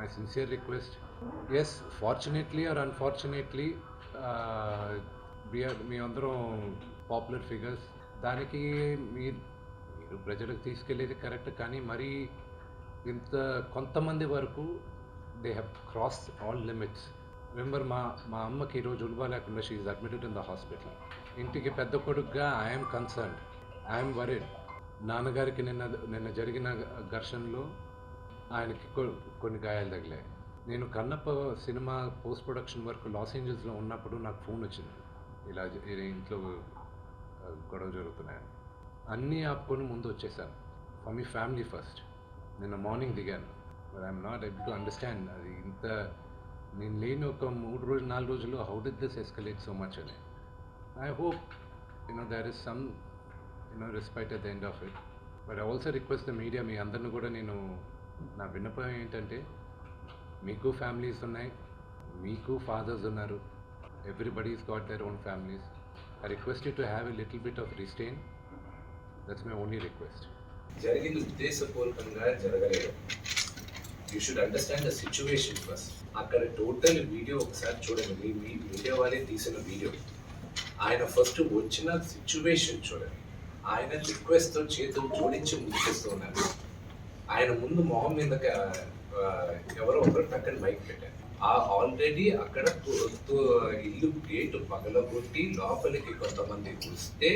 My sincere request as fortunately or unfortunately మీ అందరం popular figures దానికి మీరు మీరు ప్రజలకు తీసుకెళ్ళేది కరెక్ట్ కానీ మరీ ఇంత కొంతమంది వరకు they have cross all limits remember మా మా అమ్మకి ఈరోజు ఉల్వా లేకుండా she admitted in the hospital ఇంటికి పెద్ద కొడుకుగా ఐఎమ్ కన్సర్న్ ఐఎమ్ వరీడ్ నాన్నగారికి నిన్న నిన్న జరిగిన ఘర్షణలో ఆయనకి కొన్ని గాయాలు తగిలాయి. నేను Kannappa cinema post production work loss ఏంజల్స్లో ఉన్నప్పుడు నాకు ఫోన్ వచ్చింది. ఇలా ఇంట్లో గొడవ జరుగుతున్నాయని. అన్నీ ఆపుకొని ముందు వచ్చేసాను. For me family first. నిన్న మార్నింగ్ దిగాను. But I'm not able to understand. అది ఇంత నేను లేని ఒక మూడు రోజులు నాలుగు రోజులు how did this escalate so much అని. I hope you know there is some you know respect at the end of it. But I also request the media మీ అందరిని కూడా నేను నా విన్నపం ఏంటంటే మీకు ఫ్యామిలీస్ ఉన్నాయి మీకు ఫాదర్స్ ఉన్నారు. Everybody's got their own families I request to have a little bit of restraint that's my only request జరిగింది ఉద్దేశపూర్వకంగా జరగలేదు. You should understand the situation first అక్కడ టోటల్ వీడియో ఒకసారి చూడండి. మీ మీడియా వాళ్ళే తీసిన వీడియో ఆయన ఫస్ట్ వచ్చిన సిచ్యువేషన్ చూడండి. ఆయన రిక్వెస్ట్తో చేతులు జోడించి ముగిస్తూ ఉన్నారు. ఆయన ముందు మొహం మీద ఎవరో ఒకరు టక్కన మైక్ పెట్టారు. ఆ ఆల్రెడీ అక్కడ ఇల్లు గేటు పగలగొట్టి లోపలికి కొంతమంది వస్తే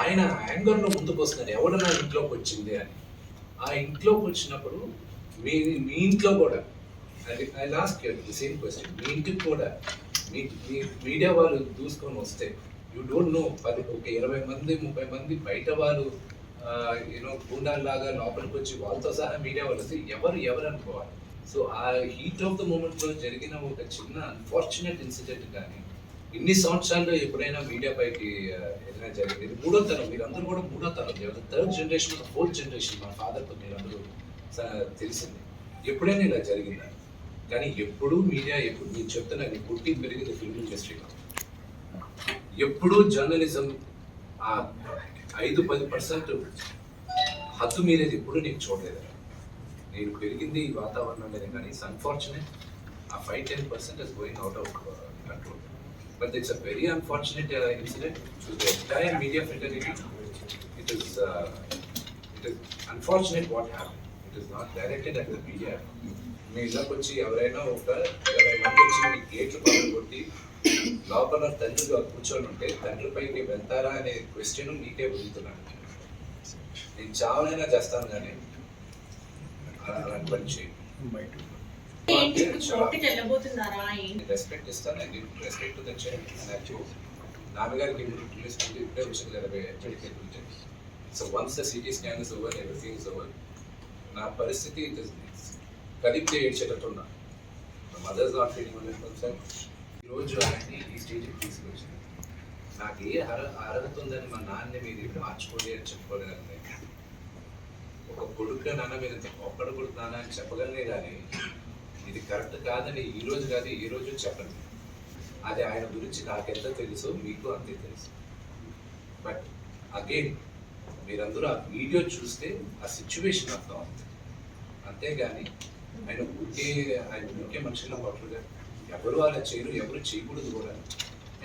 ఆయన యాంగర్లో ముందుకు వస్తున్నారు. ఎవడు నా ఇంట్లోకి వచ్చింది అని. ఆ ఇంట్లోకి వచ్చినప్పుడు మీ మీ ఇంట్లో కూడా అది I last the same question మీ ఇంటికి కూడా మీ మీ మీడియా వాళ్ళు దూసుకొని వస్తే యూ డోంట్ నో పది ఒక ఇరవై మంది ముప్పై మంది బయట వాళ్ళు యూనో లాగా లోపలికి వచ్చి వాళ్ళతో సహా మీడియా వాళ్ళు వస్తే ఎవరు ఎవరు అనుకోవాలి? సో ఆ హీట్ ఆఫ్ ద మూమెంట్లో జరిగిన ఒక చిన్న అన్ఫార్చునేట్ ఇన్సిడెంట్ కానీ ఇన్ని సంవత్సరాల్లో ఎప్పుడైనా మీడియా పైకి ఏదైనా జరిగింది? ఇది మూడో తరం మీరందరూ కూడా మూడో తరం థర్డ్ జనరేషన్ ఫోర్త్ జనరేషన్ మా ఫాదర్తో మీరందరూ తెలిసింది. ఎప్పుడైనా ఇలా జరిగిందా? కానీ ఎప్పుడూ మీడియా ఎప్పుడు నేను చెప్తున్నా నేను పుట్టి పెరిగింది ఫిల్మ్ ఇండస్ట్రీలో ఎప్పుడూ జర్నలిజం ఆ ఐదు పది పర్సెంట్ హద్దు మీరేది ఇప్పుడు నేను చూడలేదు? నేను పెరిగింది ఈ వాతావరణంలోనే కానీ it's unfortunate a five ten percent is going out of control but it's a very unfortunate incident to the entire media fraternity it is it is unfortunate what happen is not directed at the media మీ ఇళ్ళకి వచ్చి ఎవరైనా ఒక ఇరవై మంది వచ్చి మీ గేట్లు పగలు కొట్టి లోపల తండ్రులు కూర్చొని ఉంటే తండ్రిపైకి వెళ్తారా అనే క్వశ్చన్ నీకే వదులుతున్నాను. నేను చావనైనా చేస్తాను కానీ అలా- అలాంటి పని ఇప్పుడు రెస్పెక్ట్ ఇస్తాను and respect to the child నాన్నగారికి ఇప్పుడే వచ్చింది కదా medical bulletin so once the CT scan is over everything is over నా పరిస్థితి ఇట్ ఇస్ కదిపితే ఏడ్చేటట్టున్నా నా mother's not feeling hundred percent ఈరోజు ఆయన్ని ఈ స్టేజ్కి తీసుకొచ్చింది నాకు ఏ అర అర్హత ఉందని మా నాన్న మీద ఇప్పుడు మార్చుకోండి అని చెప్పుకోలేదండి. ఒక కొడుకు నాన్న మీద ఒక్కడు కొడుకు నాన్న అని చెప్పగలనే కానీ ఇది కరెక్ట్ కాదని ఈ రోజు కాదు ఈ రోజు చెప్పండి. అది ఆయన గురించి నాకెంత తెలుసో మీకు అంతే తెలుసు. బట్ అగైన్ మీరందరూ ఆ వీడియో చూస్తే ఆ సిచ్యువేషన్ అర్థం అవుతుంది అంతేగాని ఆయన ఊరికే ఆయన ఊరికే మనుషుల పట్టుగా ఎవరు అలా చేయరు ఎవరు చేయకూడదు కూడా.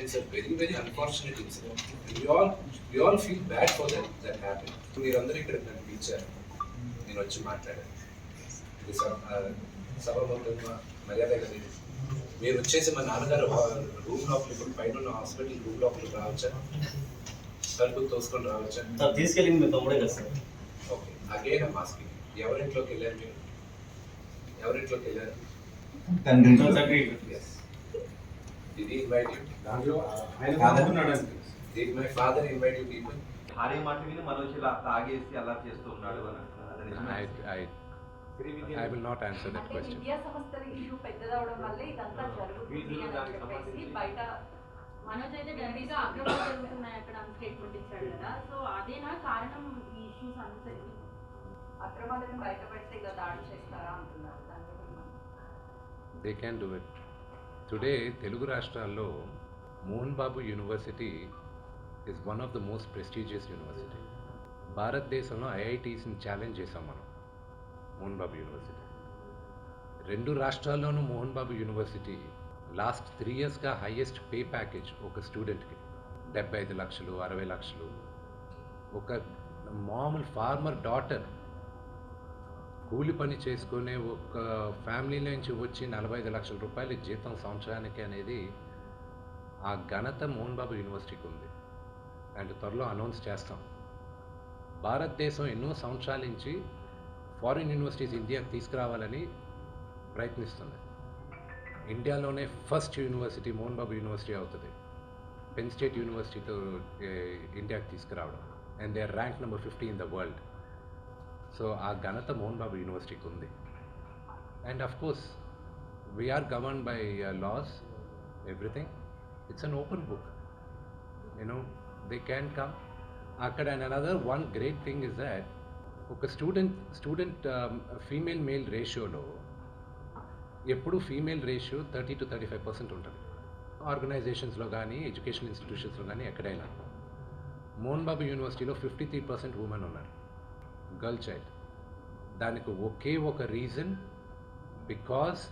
It's a very very unfortunate incident we all we all feel bad for that that happen మీరందరూ ఇక్కడ నన్ను పిలిచారు. నేను వచ్చి మాట్లాడాను. ఇది సభ మొత్తం మర్యాద కదా. మీరు వచ్చేసి మా నాన్నగారు రూమ్ లోపల ఇప్పుడు పైన ఉన్న హాస్పిటల్ రూమ్ లోపలికి రావచ్చా? తలుపు తోసుకొని రావచ్చా? సార్ తీసుకెళ్ళింది మీ తమ్ముడే కదా సార్. ఓకే. అగైన్ మాస్కింగ్ ఎవరింట్లోకి వెళ్ళారు మీరు? ఎవరింట్లోకి వెళ్ళారు తండ్రి. ఇన్వైట్ దాంట్లో ఆయన my father invite you people భార్య మాట విని మనోజ్ ఇలా తాగేసి అలా చేస్తూ ఉన్నాడు అని answer that అంటే question. విద్యా సంస్థల ఇష్యూ పెద్దదవడం వల్లే ఇదంతా జరుగుతుంది అని చెప్పేసి బయట మనోజ్ అయితే ఢిల్లీగా అక్రమాలు జరుగుతున్నాయి అక్కడ స్టేట్మెంట్ ఇచ్చాడు కదా. సో అదేనా కారణం ఈ ఇష్యూస్ అందరికి దాడి చేస్తారా అంటున్నారు. They can do it today Telugu రాష్ట్రాల్లో Mohan Babu university is one of the most prestigious university భారతదేశంలో ఐఐటీస్ని ఛాలెంజ్ చేసాం మనం మోహన్ బాబు యూనివర్సిటీ. రెండు రాష్ట్రాల్లోనూ Mohan Babu university last three ఇయర్స్గా హైయెస్ట్ పే ప్యాకేజ్ ఒక స్టూడెంట్కి డెబ్బై ఐదు లక్షలు అరవై లక్షలు. ఒక మామూలు ఫార్మర్ డాటర్ కూలి పని చేసుకునే ఒక ఫ్యామిలీ నుంచి వచ్చి నలభై ఐదు లక్షల రూపాయల జీతం సంవత్సరానికి అనేది ఆ ఘనత మోహన్ బాబు యూనివర్సిటీకి ఉంది. అండ్ త్వరలో అనౌన్స్ చేస్తాం. భారతదేశం ఎన్నో సంవత్సరాల నుంచి ఫారిన్ యూనివర్సిటీస్ ఇండియాకి తీసుకురావాలని ప్రయత్నిస్తుంది. ఇండియాలోనే first university Mohan Babu university అవుతుంది. పెన్ స్టేట్ యూనివర్సిటీతో ఇండియాకి తీసుకురావడం. And they are rank number fifty in the world. So ఆ ఘనత మోహన్ బాబు యూనివర్సిటీకి ఉంది. And of course we are governed by laws everything it's an open book you know they can come అక్కడ and another one great thing is that ఒక student student female male రేషియోలో ఎప్పుడు female ratio thirty to thirty five percent ఉంటుంది. ఆర్గనైజేషన్స్లో కానీ education ఇన్స్టిట్యూషన్స్లో కానీ ఎక్కడైనా. మోహన్ బాబు యూనివర్సిటీలో fifty three percent women ఉన్నారు. Girl child. దానికి ఒకే ఒక reason because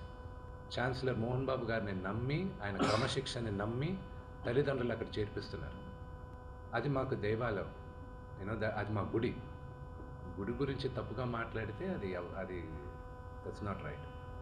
chancellor Mohan Babu గారిని నమ్మి ఆయన క్రమశిక్షణని నమ్మి తల్లిదండ్రులు అక్కడ చేర్పిస్తున్నారు. అది మాకు దేవాలయం. యూనో అది మా గుడి. గుడి గురించి తప్పుగా మాట్లాడితే అది అది దట్స్ నాట్ రైట్